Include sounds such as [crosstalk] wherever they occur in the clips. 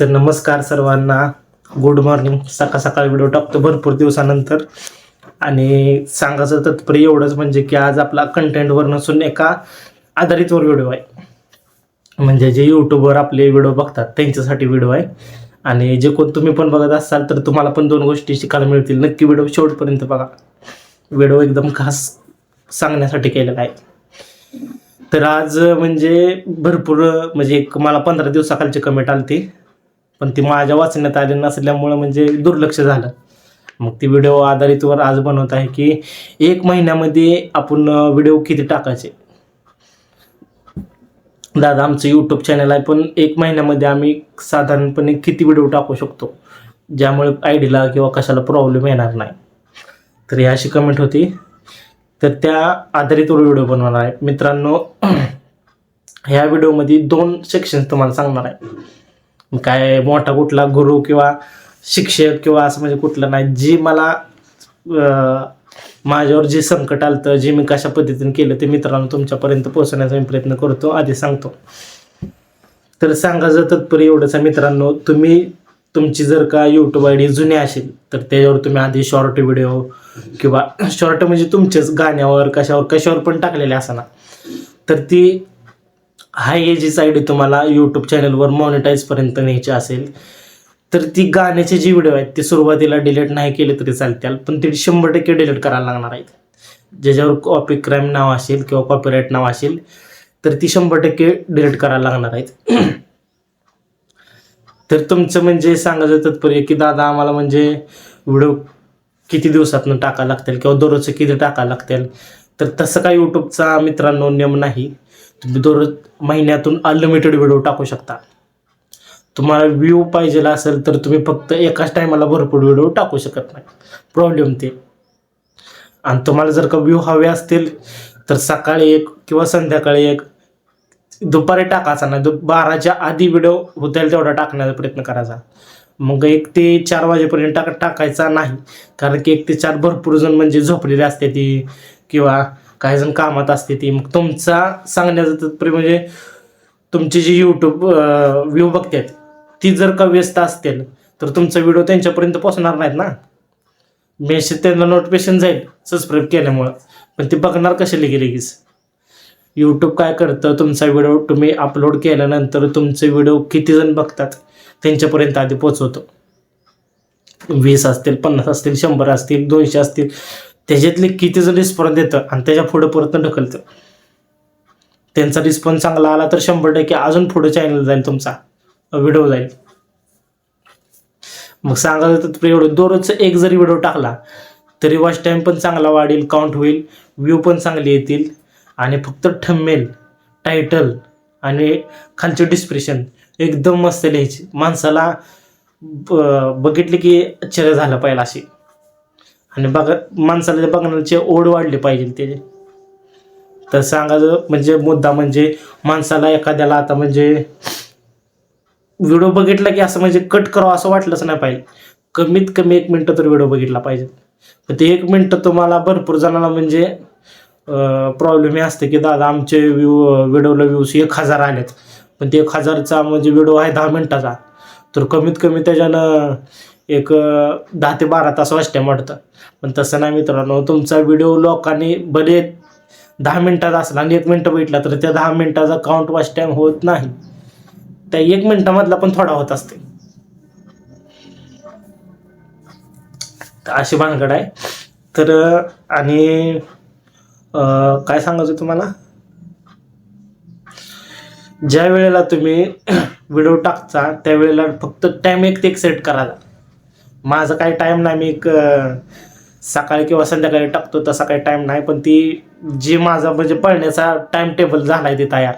तर नमस्कार सर्वांना. गुड मॉर्निंग सकाळ सकाळ व्हिडिओ टाकतो भरपूर दिवसानंतर. आणि सांगायचं तात्पर्य एवढंच म्हणजे की आज आपला कंटेंटवर नसून एका आधारितवर व्हिडिओ आहे. म्हणजे जे यूट्यूबवर आपले व्हिडिओ बघतात त्यांच्यासाठी व्हिडिओ आहे. आणि जे कोण तुम्ही पण बघत असाल तर तुम्हाला पण दोन गोष्टी शिकायला मिळतील. नक्की व्हिडिओ शेवटपर्यंत बघा. व्हिडिओ एकदम खास सांगण्यासाठी केलेला आहे. तर आज म्हणजे भरपूर म्हणजे एक मला पंधरा दिवसाखालची कमेंट आली ती पण ती माझ्या वाचण्यात आली नसल्यामुळं म्हणजे दुर्लक्ष झालं. मग ती व्हिडिओ आधारितवर आज बनवत आहे की एक महिन्यामध्ये आपण व्हिडिओ किती टाकायचे? दादा आमचं यूट्यूब चॅनल आहे पण एक महिन्यामध्ये आम्ही साधारणपणे किती व्हिडिओ टाकू शकतो? ज्यामुळे आयडीला किंवा कशाला प्रॉब्लेम येणार नाही. तर ही अशी कमेंट होती. तर त्या आधारितवर व्हिडिओ बनवणार आहे. मित्रांनो [clears throat] ह्या व्हिडिओमध्ये दोन सेक्शन्स तुम्हाला सांगणार आहे. काय मोठा कुठला गुरु किंवा शिक्षक किंवा असं म्हणजे कुठलं नाही जी मला माझ्यावर जे संकट आलं जे मी कशा पद्धतीने केलं ते मित्रांनो तुमच्यापर्यंत पोहोचण्याचा मी प्रयत्न करतो आधी सांगतो. तर सांगायचं तत्पर एवढंच मित्रांनो तुम्ही तुमची जर का यूट्यूब आय डी जुनी असेल तर त्याच्यावर तुम्ही आधी शॉर्ट व्हिडिओ किंवा शॉर्ट म्हणजे तुमच्याच गाण्यावर कशावर कशावर पण टाकलेले ना तर ती हाय एजीच आय डी तुम्हाला यूट्यूब चॅनलवर मॉनिटाईजपर्यंत न्यायची असेल तर ती गाण्याचे जे व्हिडिओ आहेत ते सुरुवातीला डिलीट नाही केले तरी चालतील पण ते शंभर टक्के डिलीट करायला लागणार आहेत. ज्याच्यावर कॉपी क्राईम नाव असेल किंवा कॉपीराईट नाव असेल तर ती शंभर टक्के डिलीट करायला लागणार आहेत. तर तुमचं म्हणजे सांगायचं तात्पर्य की दादा आम्हाला म्हणजे व्हिडिओ किती दिवसातनं टाकायला लागतील किंवा दररोजचं किती टाकायला लागतील तर तसं काही यूट्यूबचा मित्रांनो नियम नाही. तुम्ही दर महिन्यातून अनलिमिटेड व्हिडिओ टाकू शकता. तुम्हाला व्ह्यू पाहिजे असेल तर तुम्ही फक्त एकाच टायमाला भरपूर व्हिडिओ टाकू शकत नाही. प्रॉब्लेम ते. आणि तुम्हाला जर का व्ह्यू हवे असतील तर सकाळी एक किंवा संध्याकाळी एक दुपारी टाकायचा नाही. दु बाराच्या आधी व्हिडिओ होतील तेवढा टाकण्याचा प्रयत्न करायचा. मग एक ते चार वाजेपर्यंत टाक टाकायचा नाही. कारण की एक ते चार भरपूर जण म्हणजे झोपलेले असते ती. किंवा काही जण कामात असते ती. मग तुमचा सांगण्याचं तात्पर्य म्हणजे तुमचे जे यूट्यूब व्ह्यू बघतात ती जर का व्यस्त असतील तर तुमचा व्हिडिओ त्यांच्यापर्यंत पोहोचणार नाहीत ना. मेसेज त्यांना नोटिफिकेशन जाईल सबस्क्राईब केल्यामुळं. पण ते बघणार कशाला गेले लगेच? यूट्यूब काय करतं? तुमचा व्हिडिओ तुम्ही अपलोड केल्यानंतर तुमचे व्हिडिओ किती जण बघतात? त्यांच्यापर्यंत आधी पोचवतो वीस असतील पन्नास असतील शंभर असतील दोनशे असतील त्याच्यातले किती जण रिस्पॉन्स देतं आणि त्याच्या पुढं परत ढकलतं. त्यांचा रिस्पॉन्स चांगला आला तर शंभर टक्के अजून पुढे चॅनल जाईल तुमचा. व्हिडिओ जाईल. मग सांगायचं तर एवढं दररोजचं एक जरी व्हिडिओ टाकला तरी वॉच टाईम पण चांगला वाढेल काउंट होईल व्ह्यू पण चांगले येतील आणि फक्त ठम्मेल टायटल आणि खालचे डिस्क्रिप्शन एकदम मस्त लिहायची. माणसाला ब- बघितले की आश्चर्य झालं पाहिजे अशी. आणि बघा माणसाला ते बघण्याचे ओढ वाढली पाहिजे त्याचे. तर सांगायचं म्हणजे मुद्दा म्हणजे माणसाला एखाद्याला आता म्हणजे व्हिडिओ बघितला की असं म्हणजे कट करावं असं वाटलंच नाही पाहिजे. कमीत कमी एक मिनटं तर व्हिडिओ बघितला पाहिजे. पण ते एक मिनटं तुम्हाला भरपूर जणांना म्हणजे प्रॉब्लेम हे असते की दादा आमचे व्ह्यू व्हिडिओला व्ह्यूज एक हजार आलेत. पण ते एक हजारचा म्हणजे व्हिडिओ आहे दहा मिनटाचा. तर कमीत कमी त्याच्यानं एक दहा ते बारा तास वाच टाईम वाटतं पण तसं नाही मित्रांनो तुमचा व्हिडिओ लोकांनी भले दहा मिनटाचा असला आणि एक मिनटं बघितला तर त्या दहा मिनटाचा काउंट वाच टाईम होत नाही. त्या एक मिनिटामधला पण थोडा होत असते. अशी भानगड आहे. तर आणि काय सांगायचं तुम्हाला? ज्या वेळेला तुम्ही [clears throat] व्हिडिओ टाकता त्यावेळेला फक्त टाईम एक ते एक सेट करायला. माझं काही टाईम नाही मी एक सकाळी किंवा संध्याकाळी टाकतो तसा काही टाईम नाही पण ती जी माझा म्हणजे पळण्याचा टाईम टेबल झाला आहे ते तयार.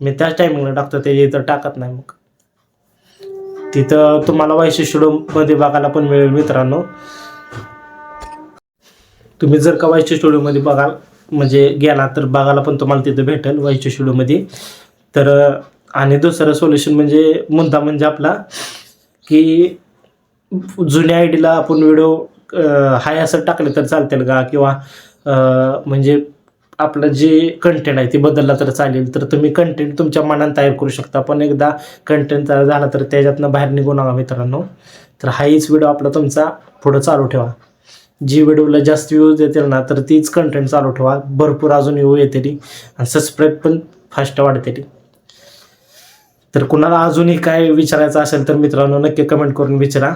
मी त्याच टायमिंगला टाकतो ते इथं टाकत नाही मग. तिथं तुम्हाला वायशी स्टुडिओमध्ये बघायला पण मिळेल मित्रांनो. तुम्ही जर का वायशी स्टुडिओमध्ये बघाल म्हणजे गेला तर बघायला पण तुम्हाला तिथं भेटेल वायशी स्टुडिओमध्ये तर आणि दुसरं सोल्युशन म्हणजे मुद्दा म्हणजे आपला की जुन्या आय डीला आपण व्हिडिओ हाय असं टाकले तर चालतील का? किंवा म्हणजे आपलं जे कंटेंट आहे ते बदलला तर चालेल. तर तुम्ही कंटेंट तुमच्या मनात तयार करू शकता. पण एकदा कंटेंट तयार झाला तर त्याच्यातनं बाहेर निघू नका मित्रांनो. तर हाच व्हिडिओ आपला तुमचा पुढं चालू ठेवा. जी व्हिडिओला जास्त व्ह्यूज येतील ना तर तीच कंटेंट चालू ठेवा. भरपूर अजून व्ह्यू येतील. आणि सबस्क्राईब पण फास्ट वाढते तर कुणाला अजूनही काय विचारायचं असेल तर मित्रांनो नक्की कमेंट करून विचारा.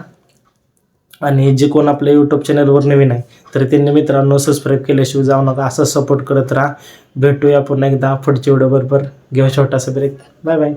आणि जे कोण आपल्या यूट्यूब चॅनलवर नवीन आहे तर त्यांनी मित्रांनो सबस्क्राईब केल्याशिवाय जाऊ नका. असं सपोर्ट करत राहा. भेटूया पुन्हा एकदा पुढच्या व्हिडिओबरोबर घेऊ छोटासा ब्रेक बाय बाय